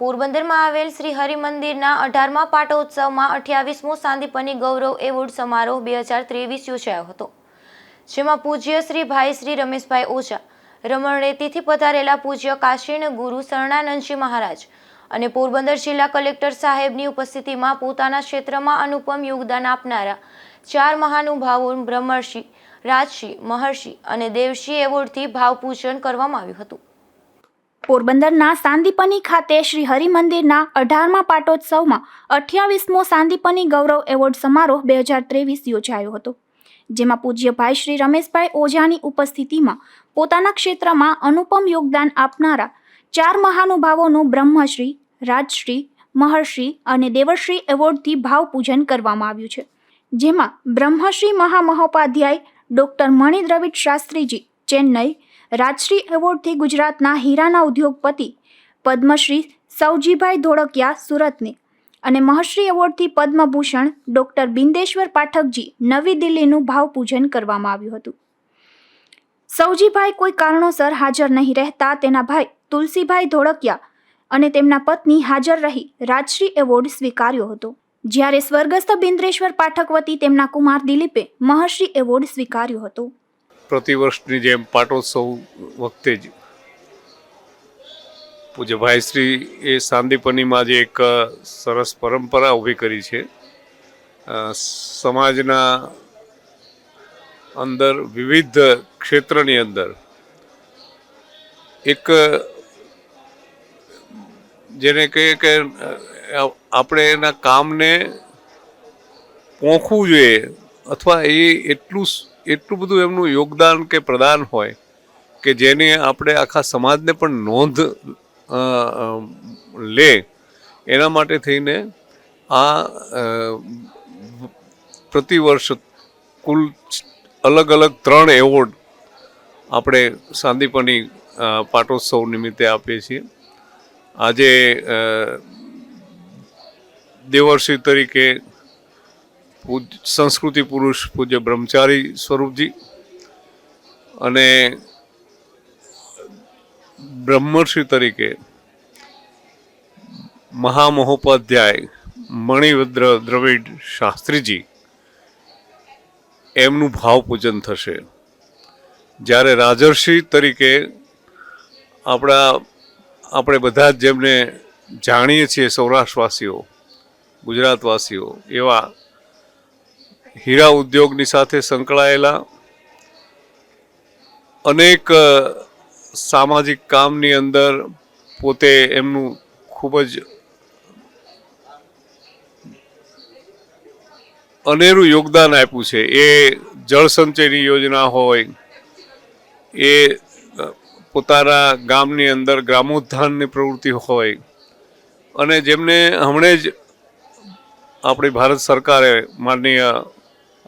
પોરબંદરમાં આવેલ શ્રી હરિમંદિરના અઢારમા પાટોત્સવમાં અઠ્યાવીસમો સાંદીપની ગૌરવ એવોર્ડ સમારોહ બે હજાર ત્રેવીસ યોજાયો હતો, જેમાં પૂજ્ય શ્રી ભાઈ શ્રી રમેશભાઈ ઓઝા રમણરેતીથી પધારેલા પૂજ્ય કાશીણ ગુરુ શરણાનંદજી મહારાજ અને પોરબંદર જિલ્લા કલેક્ટર સાહેબની ઉપસ્થિતિમાં પોતાના ક્ષેત્રમાં અનુપમ યોગદાન આપનારા ચાર મહાનુભાવો બ્રહ્મર્ષિ રાજશી મહર્ષિ અને દેવશી એવોર્ડથી ભાવપૂજન કરવામાં આવ્યું હતું. પોરબંદરના સાંદીપની ખાતે શ્રી હરિમંદિરના અઢારમા પાટોત્સવમાં અઠ્યાવીસમો સાંદીપની ગૌરવ એવોર્ડ સમારોહ બે હજાર ત્રેવીસ યોજાયો હતો, જેમાં પૂજ્ય ભાઈ શ્રી રમેશભાઈ ઓઝાની ઉપસ્થિતિમાં પોતાના ક્ષેત્રમાં અનુપમ યોગદાન આપનારા ચાર મહાનુભાવોનું બ્રહ્મશ્રી, રાજશ્રી, મહર્ષિ અને દેવશ્રી એવોર્ડથી ભાવપૂજન કરવામાં આવ્યું છે, જેમાં બ્રહ્મશ્રી મહામહોપાધ્યાય ડૉક્ટર મણિ દ્રવિડ શાસ્ત્રીજી, ચેન્નઈ રાજશ્રી એવોર્ડથી ગુજરાતના હીરાના ઉદ્યોગપતિ પદ્મશ્રી સૌજીભાઈ ધોળકિયા સુરતને અને મહર્ષિ એવોર્ડથી પદ્મભૂષણ ડૉક્ટર બિંદેશ્વર પાઠકજી નવી દિલ્હીનું ભાવપૂજન કરવામાં આવ્યું હતું. સૌજીભાઈ કોઈ કારણોસર હાજર નહીં રહેતા તેના ભાઈ તુલસીભાઈ ધોળકિયા અને તેમના પત્ની હાજર રહી રાજશ્રી એવોર્ડ સ્વીકાર્યો હતો. જ્યારે સ્વર્ગસ્થ બિંદ્રેશ્વર પાઠક વતી તેમના કુમાર દિલીપે મહર્ષિ એવોર્ડ સ્વીકાર્યો હતો. પ્રતિવર્ષની જેમ પાટોત્સવ વખતે જ પૂજ્ય ભાઈશ્રી એ સાંદીપનીમાં જે એક સરસ પરંપરા ઊભી કરી છે. સમાજના અંદર વિવિધ ક્ષેત્રની અંદર એક જેને કહીએ કે આપણે એના કામને પોંખવું જોઈએ અથવા એ એટલું એટલું બધું એમનું યોગદાન કે પ્રદાન હોય કે જેને આપણે આખા સમાજને પણ નોંધ લે, એના માટે થઈને આ પ્રતિવર્ષ કુલ અલગ અલગ ત્રણ એવોર્ડ આપણે સાંદીપની પાટોત્સવ નિમિત્તે આપીએ છીએ. આજે દેવર્ષિ તરીકે સંસ્કૃતિ પુરુષ પૂજ્ય બ્રહ્મચારી સ્વરૂપજી અને બ્રહ્મર્ષિ તરીકે મહામહોપાધ્યાય મણિભદ્ર દ્રવિડ શાસ્ત્રીજી એમનું ભાવપૂજન થશે. જ્યારે રાજર્ષિ તરીકે આપણા, આપણે બધા જ જેમને જાણીએ છીએ સૌરાષ્ટ્રવાસીઓ, ગુજરાતવાસીઓ એવા હીરા ઉદ્યોગની સાથે સંકળાયેલા અનેક સામાજિક કામની અંદર પોતે એમનું ખૂબ જ અનેરું યોગદાન આપ્યું છે. એ જળ સંચયની યોજના હોય, એ પોતાના ગામની અંદર ગ્રામોત્થાનની પ્રવૃત્તિ હોય, અને જેમને હમણે જ આપણી ભારત સરકારે માનનીય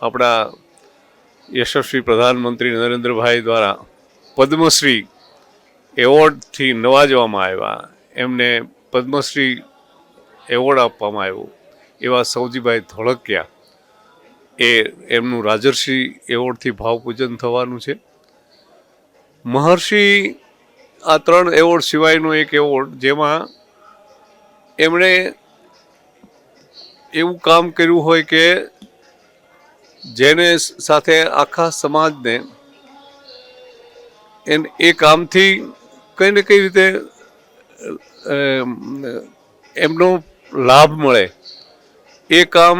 આપણા યશસ્વી પ્રધાનમંત્રી નરેન્દ્રભાઈ દ્વારા પદ્મશ્રી એવોર્ડથી નવાજવામાં આવ્યા. એમને પદ્મશ્રી એવોર્ડ આપવામાં આવ્યો. એવા સૌજીભાઈ ધોળકિયા એ એમનું રાજર્ષિ એવોર્ડથી ભાવપૂજન થવાનું છે. મહર્ષિ આ ત્રણ એવોર્ડ સિવાયનો એક એવોર્ડ જેમાં એમણે એવું કામ કર્યું હોય કે જેને સાથે આખા સમાજને એને એ કામથી કઈ ને કઈ રીતે એમનો લાભ મળે. એ કામ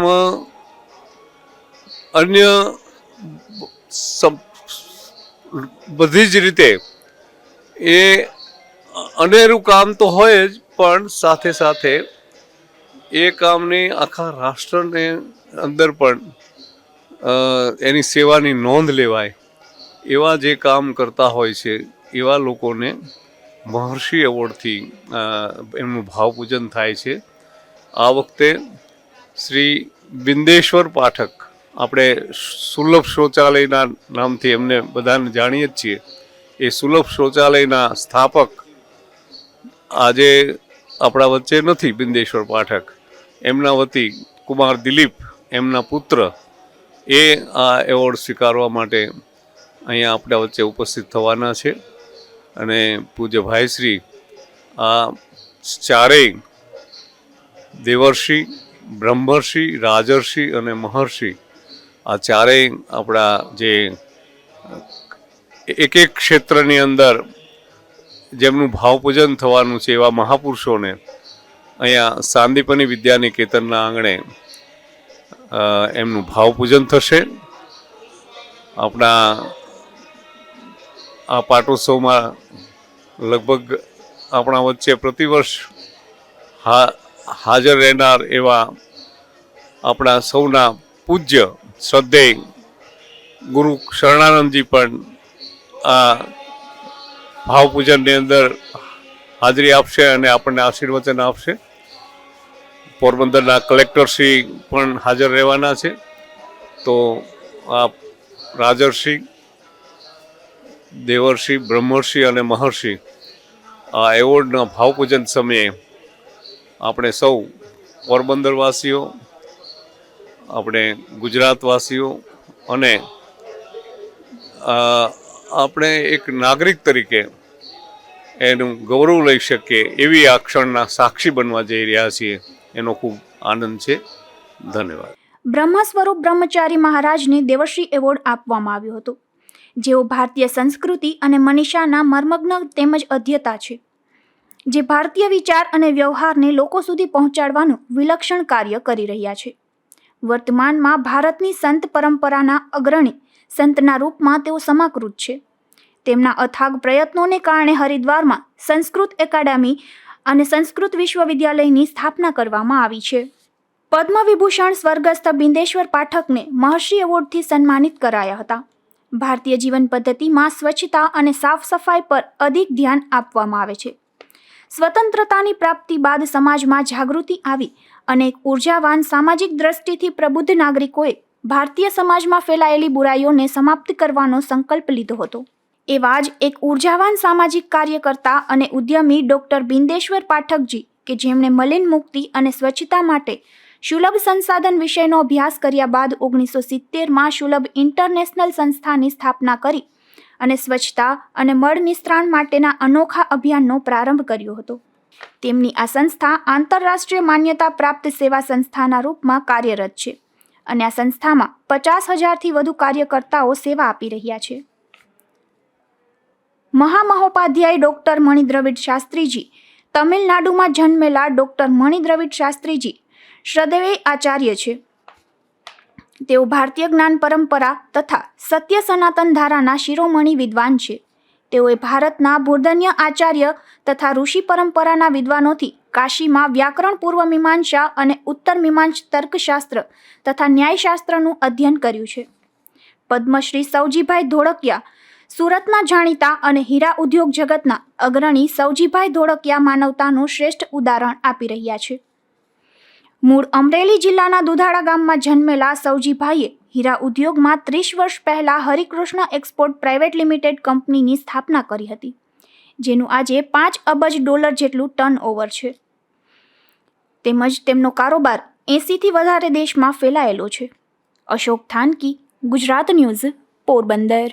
અન્ય બધી જ રીતે એ અનેરું કામ તો હોય જ, પણ સાથે સાથે એ કામની આખા રાષ્ટ્રને અંદર પણ એની સેવાની નોંધ લેવાય એવા જે કામ કરતા હોય છે, એવા લોકોને મહર્ષિ એવોર્ડથી એમનું ભાવપૂજન થાય છે. આ વખતે શ્રી બિંદેશ્વર પાઠક આપણે સુલભ શૌચાલયના નામથી એમને બધાને જાણીએ જ છીએ. એ સુલભ શૌચાલયના સ્થાપક આજે આપણા વચ્ચે નથી બિંદેશ્વર પાઠક. એમના વતી કુમાર દિલીપ, એમના પુત્ર એ આ એવોર્ડ સ્વીકારવા માટે અહીંયા આપણા વચ્ચે ઉપસ્થિત થવાના છે. અને પૂજ્ય ભાઈશ્રી આ ચારેય દેવર્ષિ, બ્રહ્મર્ષિ, રાજર્ષિ અને મહર્ષિ આ ચારેય આપણા જે એક એક ક્ષેત્રની અંદર જેમનું ભાવપૂજન થવાનું છે એવા મહાપુરુષોને અહીંયા સાંદીપની વિદ્યાનિકેતનના આંગણે એમનું ભાવપૂજન થશે. આપણા આ પાટોત્સવમાં લગભગ આપણા વચ્ચે પ્રતિવર્ષ હાજર રહેનાર એવા આપણા સૌના પૂજ્ય, શ્રદ્ધેય ગુરુ શરણાનંદજી પણ આ ભાવપૂજનની અંદર હાજરી આપશે અને આપણને આશીર્વચન આપશે. પોરબંદરના કલેક્ટરશ્રી પણ હાજર રહેવાના છે. તો આ રાજર્ષિ, દેવર્ષિ, બ્રહ્મર્ષિ અને મહર્ષિ આ એવોર્ડના ભાવપૂજન સમયે આપણે સૌ પોરબંદરવાસીઓ, આપણે ગુજરાતવાસીઓ અને આપણે એક નાગરિક તરીકે એનું ગૌરવ લઈ શકીએ એવી આ ક્ષણના સાક્ષી બનવા જઈ રહ્યા છીએ. એનો ખૂબ આનંદ છે. ધન્યવાદ. બ્રહ્મ સ્વરૂપ બ્રહ્મચારી મહારાજને દેવશ્રી એવોર્ડ આપવામાં આવ્યો હતો. જેઓ ભારતીય સંસ્કૃતિ અને મનીષાના મર્મગ્ન તેમજ અધ્યતા છે. જે ભારતીય વિચાર અને વ્યવહારને લોકો સુધી પહોંચાડવાનું વિલક્ષણ કાર્ય કરી રહ્યા છે. વર્તમાનમાં ભારતની સંત પરંપરાના અગ્રણી સંતના રૂપમાં તેઓ સમાકૃત છે. તેમના અથાગ પ્રયત્નોને કારણે હરિદ્વારમાં સંસ્કૃત એકેડેમી અને સંસ્કૃત વિશ્વવિદ્યાલયની સ્થાપના કરવામાં આવી છે. પદ્મ વિભૂષણ સ્વર્ગસ્થ બિંદેશ્વર પાઠકને મહર્ષિ એવોર્ડથી સન્માનિત કરાયા હતા. ભારતીય જીવન પદ્ધતિમાં સ્વચ્છતા અને સાફ સફાઈ પર અધિક ધ્યાન આપવામાં આવે છે. સ્વતંત્રતાની પ્રાપ્તિ બાદ સમાજમાં જાગૃતિ આવી અને એક ઉર્જાવાન સામાજિક દ્રષ્ટિથી પ્રબુદ્ધ નાગરિકોએ ભારતીય સમાજમાં ફેલાયેલી બુરાઈઓને સમાપ્ત કરવાનો સંકલ્પ લીધો હતો. એવા જ એક ઉર્જાવાન સામાજિક કાર્યકર્તા અને ઉદ્યમી ડૉક્ટર બિંદેશ્વર પાઠકજી કે જેમણે મલિન મુક્તિ અને સ્વચ્છતા માટે સુલભ સંસાધન વિષયનો અભ્યાસ કર્યા બાદ ઓગણીસો સિત્તેરમાં સુલભ ઇન્ટરનેશનલ સંસ્થાની સ્થાપના કરી અને સ્વચ્છતા અને મળ નિસ્ત્રાણ માટેના અનોખા અભિયાનનો પ્રારંભ કર્યો હતો. તેમની આ સંસ્થા આંતરરાષ્ટ્રીય માન્યતા પ્રાપ્ત સેવા સંસ્થાના રૂપમાં કાર્યરત છે અને આ સંસ્થામાં પચાસ હજારથી વધુ કાર્યકર્તાઓ સેવા આપી રહ્યા છે. મહામહોપાધ્યાય ડૉક્ટર મણિદ્રવિડ શાસ્ત્રીજી. તમિલનાડુમાં જન્મેલા ડૉક્ટર મણિદ્રવિડ શાસ્ત્રીજી શ્રદ્ધેય આચાર્ય છે. તેઓ ભારતીય જ્ઞાન પરંપરા તથા સત્ય સનાતન ધારાના શિરોમણી વિદ્વાન છે. તેઓએ ભારતના ભૂર્ધન્ય આચાર્ય તથા ઋષિ પરંપરાના વિદ્વાનોથી કાશીમાં વ્યાકરણ પૂર્વ મીમાંસા અને ઉત્તર મીમાંસ તર્કશાસ્ત્ર તથા ન્યાયશાસ્ત્રનું અધ્યયન કર્યું છે. પદ્મશ્રી સૌજીભાઈ ધોળકિયા સુરતના જાણીતા અને હીરા ઉદ્યોગ જગતના અગ્રણી સૌજીભાઈ ધોળકિયા માનવતાનું શ્રેષ્ઠ ઉદાહરણ આપી રહ્યા છે. મૂળ અમરેલી જિલ્લાના દુધાળા ગામમાં જન્મેલા સૌજીભાઈએ હીરા ઉદ્યોગમાં ત્રીસ વર્ષ પહેલાં હરિકૃષ્ણ એક્સપોર્ટ પ્રાઇવેટ લિમિટેડ કંપનીની સ્થાપના કરી હતી, જેનું આજે પાંચ અબજ ડોલર જેટલું ટર્ન ઓવર છે. તેમજ તેમનો કારોબાર એંસીથી વધારે દેશમાં ફેલાયેલો છે. અશોક થાનકી, ગુજરાત ન્યૂઝ, પોરબંદર.